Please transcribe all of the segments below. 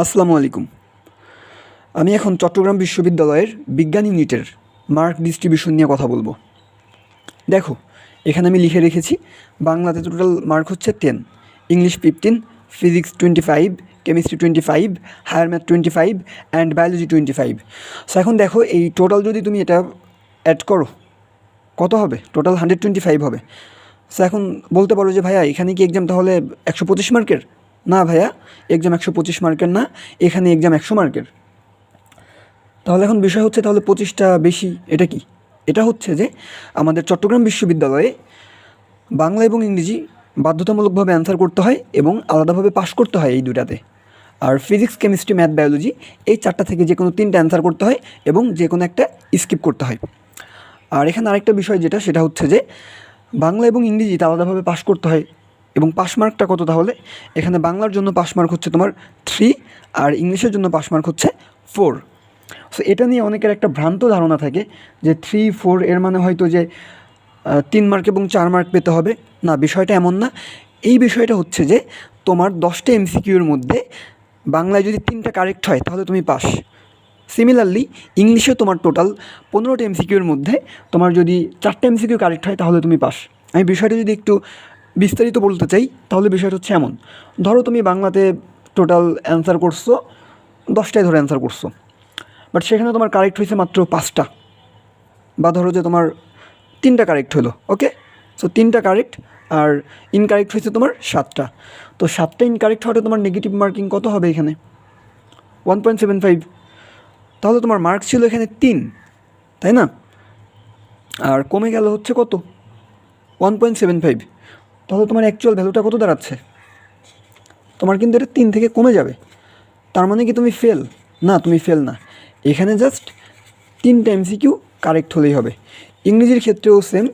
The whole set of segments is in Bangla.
আসসালামু আলাইকুম। আমি এখন চট্টগ্রাম বিশ্ববিদ্যালয়ের বিজ্ঞান ইউনিটের মার্ক ডিস্ট্রিবিউশন নিয়ে কথা বলব। দেখো, এখানে আমি লিখে রেখেছি, বাংলাতে টোটাল মার্ক হচ্ছে ten. English fifteen, physics twenty five, chemistry twenty five, higher math twenty five, and biology twenty five. So এখন দেখো, এই টোটাল যদি তুমি এটা অ্যাড করো, কত হবে? টোটাল হান্ড্রেড টোয়েন্টি ফাইভ হবে। সো এখন বলতে পারো যে, ভাইয়া, এখানে কি এক্সাম তাহলে একশো পঁচিশ মার্কের? না ভাইয়া এক্সাম একশো পঁচিশ মার্কের না, এখানে এক্সাম একশো মার্কের। তাহলে এখন বিষয় হচ্ছে তাহলে পঁচিশটা বেশি, এটা কি? এটা হচ্ছে যে আমাদের চট্টগ্রাম বিশ্ববিদ্যালয়ে বাংলা এবং ইংরেজি বাধ্যতামূলকভাবে অ্যান্সার করতে হয় এবং আলাদাভাবে পাশ করতে হয় এই দুটাতে আর ফিজিক্স কেমিস্ট্রি ম্যাথ বায়োলজি এই চারটা থেকে যে কোনো তিনটা অ্যান্সার করতে হয় এবং যে কোনো একটা স্কিপ করতে হয়। আর এখানে আরেকটা বিষয় যেটা, সেটা হচ্ছে যে বাংলা এবং ইংরেজিতে আলাদাভাবে পাশ করতে হয় এবং পাস মার্কটা কত তাহলে? এখানে বাংলার জন্য পাস মার্ক হচ্ছে তোমার থ্রি আর ইংলিশের জন্য পাস মার্ক হচ্ছে ফোর সো এটা নিয়ে অনেকের একটা ভ্রান্ত ধারণা থাকে যে থ্রি ফোর এর মানে হয়তো যে তিন মার্ক এবং চার মার্ক পেতে হবে। না, বিষয়টা এমন না। এই বিষয়টা হচ্ছে যে, তোমার দশটা এমসিকিউর মধ্যে বাংলায় যদি তিনটা কারেক্ট হয়, তাহলে তুমি পাস। সিমিলারলি ইংলিশে তোমার টোটাল পনেরোটা এমসিকিউর মধ্যে তোমার যদি চারটে এমসিকিউ কারেক্ট হয়, তাহলে তুমি পাস। আমি বিষয়টা যদি একটু বিস্তারিত বলতে চাই, তাহলে বিষয়টা হচ্ছে এমন। ধরো তুমি বাংলাতে টোটাল অ্যান্সার করছ, দশটায় ধরে অ্যান্সার করছ। বাট সেখানে তোমার কারেক্ট হয়েছে মাত্র পাঁচটা। বা ধরো যে তোমার তিনটা কারেক্ট হলো ওকে সো তিনটা কারেক্ট আর ইনকারেক্ট হয়েছে তোমার সাতটা। তো সাতটা ইনকারেক্ট হওয়াটা তোমার নেগেটিভ মার্কিং কত হবে এখানে? ওয়ান পয়েন্ট সেভেন ফাইভ তাহলে তোমার মার্ক ছিল এখানে তিন, তাই না? আর কমে গেল হচ্ছে কত? ওয়ান পয়েন্ট সেভেন ফাইভ তাহলে তোমার অ্যাকচুয়াল ভ্যালুটা কত দাঁড়াচ্ছে? তোমার কিন্তু এটা তিন থেকে কমে যাবে। তার মানে কি তুমি ফেল না, তুমি ফেল না। এখানে জাস্ট তিনটা এমসিকিউ কারেক্ট হলেই হবে। ইংরেজির ক্ষেত্রেও সেম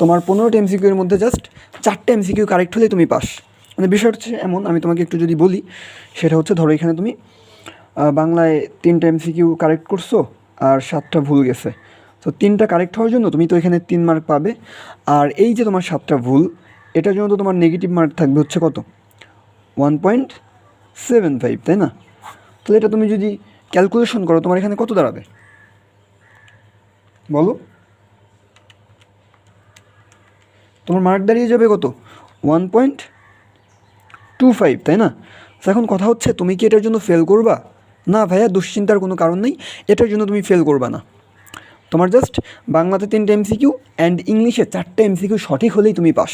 তোমার পনেরোটা এমসিকিউর মধ্যে জাস্ট চারটে এমসিকিউ কারেক্ট হলেই তুমি পাস মানে বিষয়টা হচ্ছে এমন, আমি তোমাকে একটু যদি বলি, সেটা হচ্ছে ধরো এখানে তুমি বাংলায় তিনটা এমসিকিউ কারেক্ট করছ, আর সাতটা ভুল গেছে। তো তিনটা কারেক্ট হওয়ার জন্য তুমি তো এখানে তিন মার্ক পাবে। আর এই যে তোমার সাতটা ভুল এটার জন্য তো তোমার নেগেটিভ মার্ক থাকবে হচ্ছে কত? ওয়ান পয়েন্ট সেভেন ফাইভ তাই না? তাহলে এটা তুমি যদি ক্যালকুলেশন করো, তোমার এখানে কত দাঁড়াবে? বলো। তোমার মার্ক দাঁড়িয়ে যাবে কত? ওয়ান পয়েন্ট টু ফাইভ তাই না? এখন কথা হচ্ছে, তুমি কি এটার জন্য ফেল করবা? না ভাইয়া, দুশ্চিন্তার কোনো কারণ নেই, এটার জন্য তুমি ফেল করবা না। তোমার জাস্ট বাংলাতে তিনটে এমসিকিউ অ্যান্ড ইংলিশে চারটে এমসিকিউ সঠিক হলেই তুমি পাস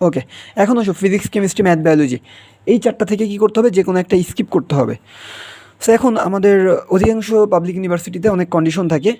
ওকে এখন আসো ফিজিক্স কেমিস্ট্রি ম্যাথ বায়োলজি এই চারটা থেকে কী করতে হবে? যে কোনো একটা স্কিপ করতে হবে। সো এখন আমাদের অধিকাংশ পাবলিক ইউনিভার্সিটিতে অনেক কন্ডিশন থাকে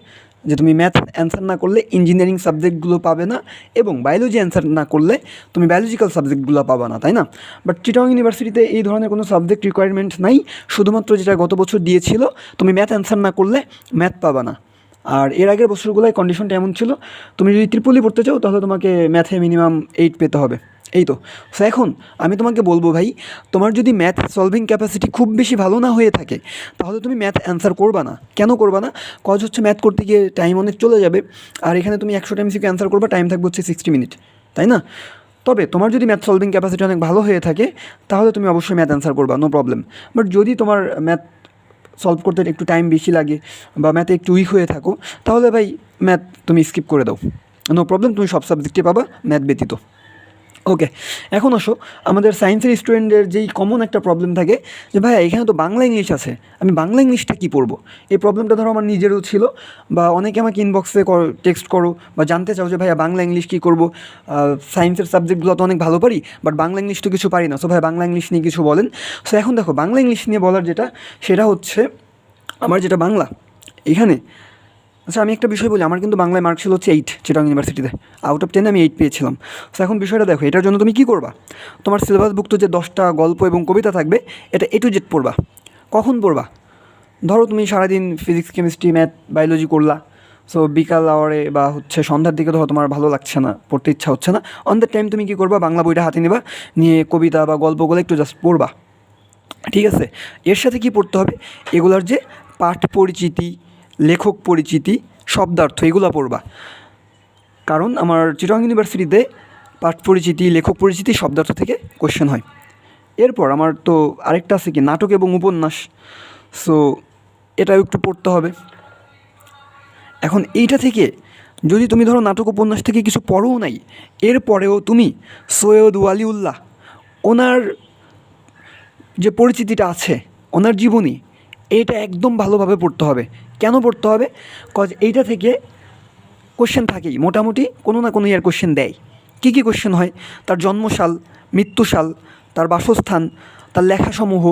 যে তুমি ম্যাথ অ্যান্সার না করলে ইঞ্জিনিয়ারিং সাবজেক্টগুলো পাবে না এবং বায়োলজি অ্যান্সার না করলে তুমি বায়োলজিক্যাল সাবজেক্টগুলো পাবে না, তাই না? বাট চিটং ইউনিভার্সিটিতে এই ধরনের কোনো সাবজেক্ট রিকোয়ারমেন্ট নাই। শুধুমাত্র যেটা গত বছর দিয়েছিল, তুমি ম্যাথ অ্যান্সার না করলে ম্যাথ পাবা না। আর এর আগের বছরগুলোয় কন্ডিশনটা এমন ছিল, তুমি যদি ত্রিপলি পড়তে চাও, তাহলে তোমাকে ম্যাথে মিনিমাম এইট পেতে হবে। এই তো। সো এখন আমি তোমাকে বলব ভাই, তোমার যদি ম্যাথ সলভিং ক্যাপাসিটি খুব বেশি ভালো না হয়ে থাকে, তাহলে তুমি ম্যাথ অ্যান্সার করবা না। কেন করবা না? কজ হচ্ছে ম্যাথ করতে গিয়ে টাইম অনেক চলে যাবে, আর এখানে তুমি একশো টাইম সিকে অ্যান্সার করবা টাইম থাকবে হচ্ছে সিক্সটি মিনিট তাই না? তবে তোমার যদি ম্যাথ সলভিং ক্যাপাসিটি অনেক ভালো হয়ে থাকে, তাহলে তুমি অবশ্যই ম্যাথ অ্যান্সার করবা নো প্রবলেম বাট যদি তোমার ম্যাথ সলভ করতে একটু টাইম বেশি লাগে বা ম্যাথে একটু উইক হয়ে থাকো, তাহলে ভাই ম্যাথ তুমি স্কিপ করে দাও। নো প্রবলেম তুমি সব সাবজেক্টে পাবা ম্যাথ ব্যতীত। ওকে এখন আসো, আমাদের সায়েন্সের স্টুডেন্টদের যেই কমন একটা প্রবলেম থাকে, যে ভাই এখানে তো বাংলা ইংলিশ আছে, আমি বাংলা ইংলিশটা কী পড়ব? এই প্রবলেমটা ধরো আমার নিজেরও ছিল, বা অনেকে আমাকে ইনবক্সে টেক্সট করো বা জানতে চাও যে ভাইয়া, বাংলা ইংলিশ কী করব? সায়েন্সের সাবজেক্টগুলো তো অনেক ভালো পারি বাট বাংলা ইংলিশ তো কিছু পারি না সো ভাই বাংলা ইংলিশ নিয়ে কিছু বলেন। সো এখন দেখো, বাংলা ইংলিশ নিয়ে বলার যেটা, সেটা হচ্ছে, আমার যেটা বাংলা, এখানে আচ্ছা আমি একটা বিষয় বলি, আমার কিন্তু বাংলায় মার্ক ছিল হচ্ছে এইট চিটাং ইউনিভার্সিটিতে আউট অফ টেনে আমি এইট পেয়েছিলাম। তো এখন বিষয়টা দেখো, এটার জন্য তুমি কী করবা? তোমার সিলেবাসভুক্ত যে দশটা গল্প এবং কবিতা থাকবে, এটা এ টু জেড পড়বা। কখন পড়বা? ধরো তুমি সারাদিন ফিজিক্স কেমিস্ট্রি ম্যাথ বায়োলজি করলা। সো বিকাল আওয়ারে বা হচ্ছে সন্ধ্যার দিকে ধরো তোমার ভালো লাগছে না, পড়তে ইচ্ছা হচ্ছে না। অন দ্য টাইম তুমি কী করবা? বাংলা বইটা হাতে নেবা, নিয়ে কবিতা বা গল্পগুলো একটু জাস্ট পড়বা। ঠিক আছে? এর সাথে কি পড়তে হবে? এগুলোর যে পাঠ পরিচিতি লেখক পরিচিতি, শব্দার্থ, এগুলো পড়বা। কারণ আমার চিটং ইউনিভার্সিটিতে পাঠ পরিচিতি, লেখক পরিচিতি, শব্দার্থ থেকে কোশ্চেন হয়। এরপর আমার তো আরেকটা আছে কি, নাটক এবং উপন্যাস। সো এটাও একটু পড়তে হবে। এখন এইটা থেকে যদি তুমি ধরো নাটক উপন্যাস থেকে কিছু পড়োও নাই, এরপরেও তুমি সৈয়দ ওয়ালিউল্লাহ, ওনার যে পরিচিতিটা আছে, ওনার জীবনী, এটা একদম ভালোভাবে পড়তে হবে। কেন পড়তে হবে? কজ এইটা থেকে কোশ্চেন থাকেই। মোটামুটি কোনো না কোনো ইয়ার কোশ্চেন দেয়। কী কী কোশ্চেন হয়? তার জন্মসাল, মৃত্যুসাল, তার বাসস্থান, তার লেখাসমূহ,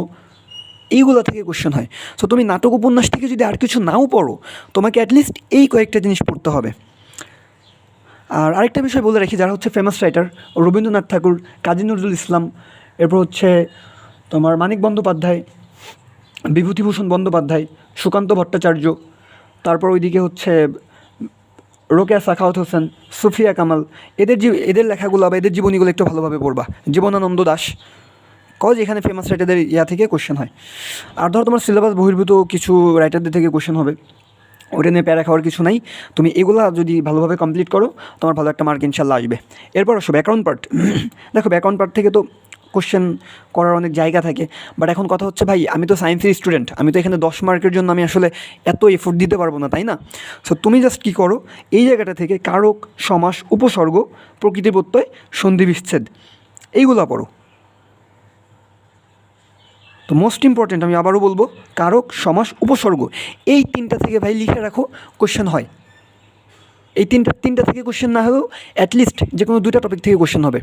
এইগুলো থেকে কোশ্চেন হয়। সো তুমি নাটক উপন্যাস থেকে যদি আর কিছু নাও পড়ো, তোমাকে অ্যাটলিস্ট এই কয়েকটা জিনিস পড়তে হবে। আর আরেকটা বিষয় বলে রাখি, যারা হচ্ছে ফেমাস রাইটার রবীন্দ্রনাথ ঠাকুর, কাজী নজরুল ইসলাম, এরপর হচ্ছে তোমার মানিক বন্দ্যোপাধ্যায় বিভূতিভূষণ বন্দ্যোপাধ্যায়, সুকান্ত ভট্টাচার্য, তারপর ওইদিকে হচ্ছে রোকেয়া সাখাওয়াত হোসেন, সুফিয়া কামাল। এদের যে এদের লেখাগুলো বা এদের জীবনীগুলো একটু ভালোভাবে পড়বা। জীবনানন্দ দাস কজ এখানে ফেমাস রাইটারদের ইয়া থেকে কোশ্চেন হয়। আর ধরো তোমার সিলেবাস বহির্ভূত কিছু রাইটারদের থেকে কোশ্চেন হবে। ওটা নিয়ে প্যারা খাওয়ার কিছু নাই। তুমি এগুলা যদি ভালোভাবে কমপ্লিট করো, তোমার ভালো একটা মার্ক ইনশাল্লাহ আসবে। এরপর আসো ব্যাকগ্রাউন্ড পার্ট দেখো ব্যাকগ্রাউন্ড পার্ট থেকে তো কোশ্চেন করার অনেক জায়গা থাকে। বাট এখন কথা হচ্ছে ভাই, আমি তো সায়েন্সের স্টুডেন্ট আমি তো এখানে দশ মার্কের জন্য আমি আসলে এত এফোর্ট দিতে পারব না, তাই না? সো তুমি জাস্ট কী করো, এই জায়গাটা থেকে কারক, সমাস, উপসর্গ, প্রকৃতি প্রত্যয়, সন্ধি বিচ্ছেদ, এইগুলো পড়ো। তো মোস্ট ইম্পর্ট্যান্ট আমি আবারও বলব, কারক, সমাস, উপসর্গ, এই তিনটা থেকে ভাই লিখে রাখো কোশ্চেন হয়। এই তিনটা তিনটা থেকে কোশ্চেন না হলেও অ্যাটলিস্ট যে কোনো দুইটা টপিক থেকে কোশ্চেন হবে।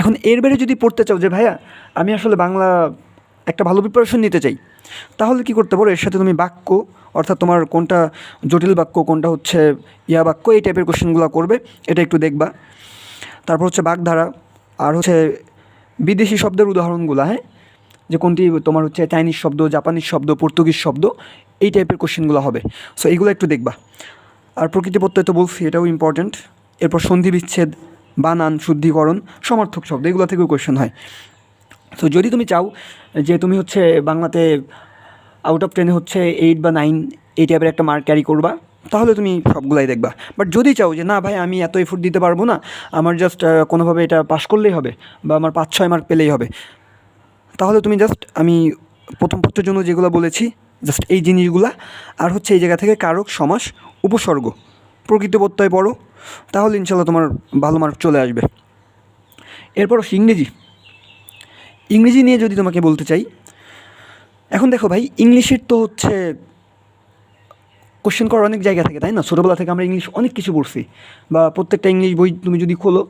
এখন এর বাইরে যদি পড়তে চাও যে, ভাইয়া, আমি আসলে বাংলা একটা ভালো প্রিপারেশন নিতে চাই, তাহলে কি করতে পারো? এর সাথে তুমি বাক্য, অর্থাৎ তোমার কোনটা জটিল বাক্য, কোনটা হচ্ছে ইয়া বাক্য, এই টাইপের কোশ্চেনগুলো করবে, এটা একটু দেখবা। তারপর হচ্ছে বাগধারা, আর হচ্ছে বিদেশি শব্দের উদাহরণগুলো হ্যাঁ? যে কোনটি তোমার হচ্ছে চাইনিজ শব্দ জাপানিজ শব্দ পর্তুগিজ শব্দ, এই টাইপের কোশ্চেনগুলো হবে। সো এইগুলো একটু দেখবা। আর প্রকৃতি প্রত্যয় তো বলছি, এটাও ইম্পর্ট্যান্ট এরপর সন্ধি বিচ্ছেদ, বানান, শুদ্ধিকরণ, সমর্থক শব্দ, এগুলো থেকেও কোশ্চেন হয়। তো যদি তুমি চাও যে তুমি হচ্ছে বাংলাতে আউট অফ টেনে হচ্ছে এইট বা নাইন এই টাইপের একটা মার্ক ক্যারি করবা, তাহলে তুমি সবগুলাই দেখবা। বাট যদি চাও যে, না ভাই, আমি এত এফোর্ট দিতে পারব না, আমার জাস্ট কোনোভাবে এটা পাশ করলেই হবে বা আমার পাঁচ ছয় মার্ক পেলেই হবে, তাহলে তুমি জাস্ট আমি প্রথম পত্রের জন্য যেগুলো বলেছি জাস্ট এই জিনিসগুলা। আর হচ্ছে এই জায়গা থেকে কারক, সমাস, উপসর্গ। প্রকৃত প্রত্যয় পড়ো, তাহলে ইনশাল্লাহ তোমার ভালো মার্ক চলে আসবে। এরপর হচ্ছে ইংরেজি। ইংরেজি নিয়ে যদি তোমাকে বলতে চাই, এখন দেখো ভাই, ইংলিশের তো হচ্ছে কোশ্চেন করার অনেক জায়গা থাকে, তাই না? ছোটোবেলা থেকে আমরা ইংলিশ অনেক কিছু পড়ছি। বা প্রত্যেকটা ইংলিশ বই তুমি যদি খোলো,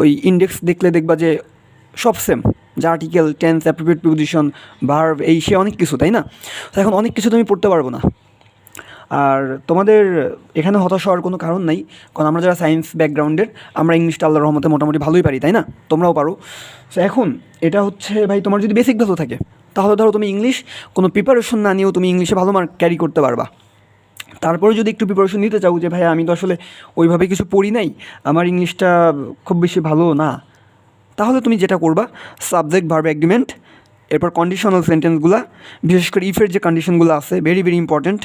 ওই ইন্ডেক্স দেখলে দেখবা যে সব সেম যে article tense appropriate preposition verb এই সে অনেক কিছু, তাই না? তো এখন অনেক কিছু তুমি পড়তে পারব না। আর তোমাদের এখানে হতাশ হওয়ার কোনো কারণ নাই, কারণ আমরা যারা সায়েন্স ব্যাকগ্রাউন্ডের আমরা ইংলিশটা আল্লাহ রহমতে মোটামুটি ভালোই পারি, তাই না? তোমরাও পারো। সো এখন এটা হচ্ছে, ভাই, তোমার যদি বেসিক ভালো থাকে, তাহলে ধরো তুমি ইংলিশ কোনো প্রিপারেশন না নিয়েও তুমি ইংলিশে ভালো মার্ক ক্যারি করতে পারবা। তারপরে যদি একটু প্রিপারেশন নিতে চাও যে, ভাই, আমি তো আসলে ওইভাবে কিছু পড়ি নাই, আমার ইংলিশটা খুব বেশি ভালো না তাহলে তুমি যেটা করবা সাবজেক্ট ভার্ব অ্যাগ্রিমেন্ট এরপর কন্ডিশনাল সেন্টেন্সগুলো বিশেষ করে ইফের যে কন্ডিশনগুলো আছে ভেরি ভেরি ইম্পর্ট্যান্ট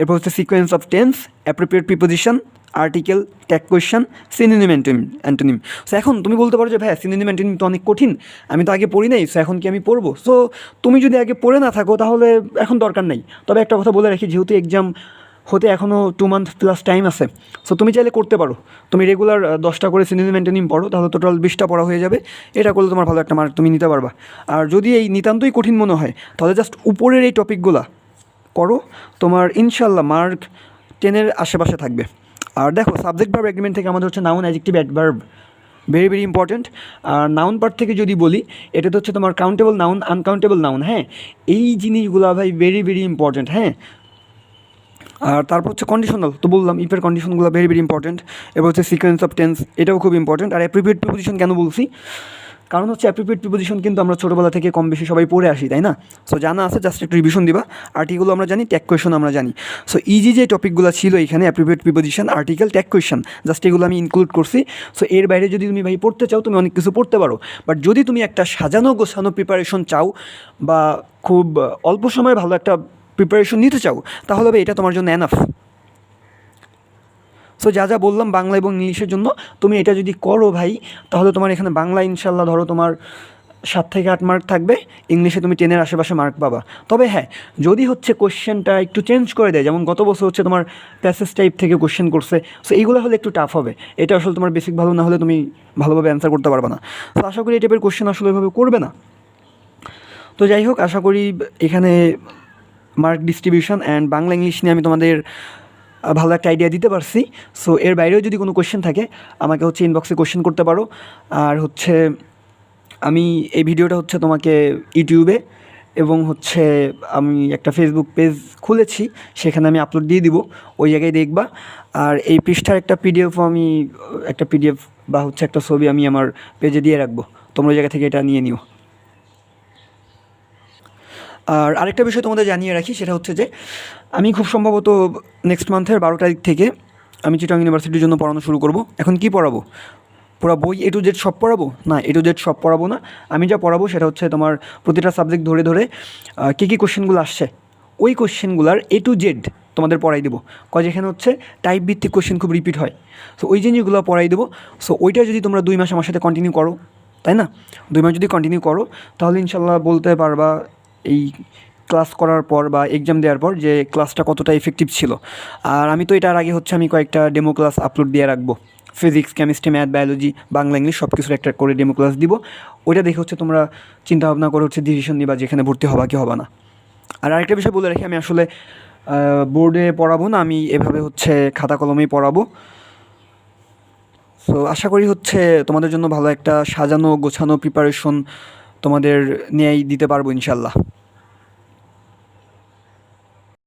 এরপর হচ্ছে sequence of tense appropriate preposition article tag question synonym antonym antonym so এখন তুমি বলতে পারো যে ভাই সিনোনিম অ্যান্টোনিম তো অনেক কঠিন, আমি তো আগে পড়ি নাই সো এখন কি আমি পড়ব? সো তুমি যদি আগে পড়ে না থাকো, তাহলে এখন দরকার নেই। তবে একটা কথা বলে রাখি, যেহেতু এক্সাম হতে এখনও টু মান্থ প্লাস টাইম আছে। সো তুমি চাইলে করতে পারো। তুমি রেগুলার দশটা করে সিনিয়র মেনটেনিং পড়ো তাহলে টোটাল বিশটা পড়া হয়ে যাবে। এটা করলে তোমার ভালো একটা মার্ক তুমি নিতে পারবা। আর যদি এই নিতান্তই কঠিন মনে হয়, তাহলে জাস্ট উপরের এই টপিকগুলা করো। তোমার ইনশাল্লাহ মার্ক টেনের আশেপাশে থাকবে। আর দেখো সাবজেক্ট ভার্ব এগ্রিমেন্ট থেকে আমাদের হচ্ছে noun adjective adverb very very important আর নাউন পার্ট থেকে যদি বলি এটা তো হচ্ছে তোমার কাউন্টেবল নাউন আনকাউন্টেবল নাউন হ্যাঁ? এই জিনিসগুলো ভাই ভেরি ভেরি ইম্পর্ট্যান্ট হ্যাঁ? আর তারপর হচ্ছে কন্ডিশনাল তো বললাম ইফের কন্ডিশনগুলো ভেরি ভেরি ইম্পর্টেন্ট এবার হচ্ছে সিকোয়েন্স অফ টেন্স এটাও খুব ইম্পর্টেন্ট আর অ্যাপ্রিপিয়েট প্রিপোজিশন কেন বলছি? কারণ হচ্ছে অ্যাপ্রিপিয়েট প্রিপোজিশন কিন্তু আমরা ছোটোবেলা থেকে কম বেশি সবাই পড়ে আসি, তাই না? সো জানা আছে জাস্ট একটু রিভিশন দিবা আর্টিকেলও আমরা জানি ট্যাগ কোয়েশন আমরা জানি। সো ইজি যে টপিকগুলো ছিল এখানে appropriate preposition article tag question just এগুলো আমি ইনক্লুড করছি। সো এর বাইরে যদি তুমি ভাই পড়তে চাও, তুমি অনেক কিছু পড়তে পারো। বাট যদি তুমি একটা সাজানো গোছানো প্রিপারেশন চাও, বা খুব অল্প সময়ে ভালো একটা প্রিপারেশন নিতে চাও, তাহলে হবে এটা তোমার জন্য এনাফ সো যা যা বললাম বাংলা এবং ইংলিশের জন্য, তুমি এটা যদি করো ভাই, তাহলে তোমার এখানে বাংলা ইনশাল্লাহ ধরো তোমার সাত থেকে আট মার্ক থাকবে, ইংলিশে তুমি টেনের আশেপাশে মার্ক পাবা। তবে হ্যাঁ যদি হচ্ছে কোশ্চেনটা একটু চেঞ্জ করে দেয়, যেমন গত বছর হচ্ছে তোমার প্যাসেজ টাইপ থেকে কোশ্চেন করছে সো এইগুলো হলে একটু টাফ হবে। এটা আসলে তোমার বেসিক ভালো না হলে তুমি ভালোভাবে অ্যান্সার করতে পারবে না। তো আশা করি এই টাইপের কোশ্চেন আসলে এভাবে করবে না। তো যাই হোক, আশা করি এখানে mark distribution and Bangla English নিয়ে আমি তোমাদের ভালো একটা আইডিয়া দিতে পারছি। সো এর বাইরেও যদি কোনো কোশ্চেন থাকে, আমাকে হচ্ছে ইনবক্সে কোশ্চেন করতে পারো। আর হচ্ছে, আমি এই ভিডিওটা হচ্ছে তোমাকে ইউটিউবে এবং হচ্ছে আমি একটা ফেসবুক পেজ খুলেছি, সেখানে আমি আপলোড দিয়ে দিব। ওই জায়গায় দেখবা। আর এই পৃষ্ঠার একটা পিডিএফও আমি, একটা পিডিএফ বা হচ্ছে একটা ছবি আমি আমার পেজে দিয়ে রাখব। তোমরা ওই জায়গা থেকে এটা নিয়ে নিও। আর আরেকটা বিষয় তোমাদের জানিয়ে রাখি, সেটা হচ্ছে যে আমি খুব সম্ভবত নেক্সট মান্থের বারো তারিখ থেকে আমি চিটং ইউনিভার্সিটির জন্য পড়ানো শুরু করব। এখন কি পড়াবো? পুরো বই এ টু জেড সব পড়াবো? না এ টু জেড সব পড়াবো না। আমি যা পড়াবো সেটা হচ্ছে তোমার প্রতিটা সাবজেক্ট ধরে ধরে কী কী কোশ্চেনগুলো আসছে, ওই কোশ্চেনগুলার এ টু জেড তোমাদের পড়াই দেবো। কয় যেখানে হচ্ছে টাইপ ভিত্তিক কোশ্চেন খুব রিপিট হয়। সো ওই জিনিসগুলো পড়াই দেবো। সো ওইটা যদি তোমরা দুই মাস আমার সাথে কন্টিনিউ করো, তাই না? দুই মাস যদি কন্টিনিউ করো, তাহলে ইনশাল্লাহ বলতে পারবা এই ক্লাস করার পর বা এক্সাম দেওয়ার পর যে ক্লাসটা কতটা এফেক্টিভ ছিল। আর আমি তো এটার আগে হচ্ছে আমি কয়েকটা ডেমো ক্লাস আপলোড দিয়ে রাখব। Physics chemistry math biology Bangla English সব কিছুর একটা করে ডেমো ক্লাস দিব। ওইটা দেখে হচ্ছে তোমরা চিন্তা ভাবনা করে হচ্ছে ডিসিশন নিবা যেখানে ভর্তি হবা কি হবা না। আর আরেকটা বিষয় বলে রাখি, আমি আসলে বোর্ডে পড়াবো না, আমি এভাবে হচ্ছে খাতা কলমেই পড়াবো। সো আশা করি হচ্ছে তোমাদের জন্য ভালো একটা সাজানো, গোছানো প্রিপারেশন তোমাদের নিয়েই দিতে পারব ইনশাল্লাহ।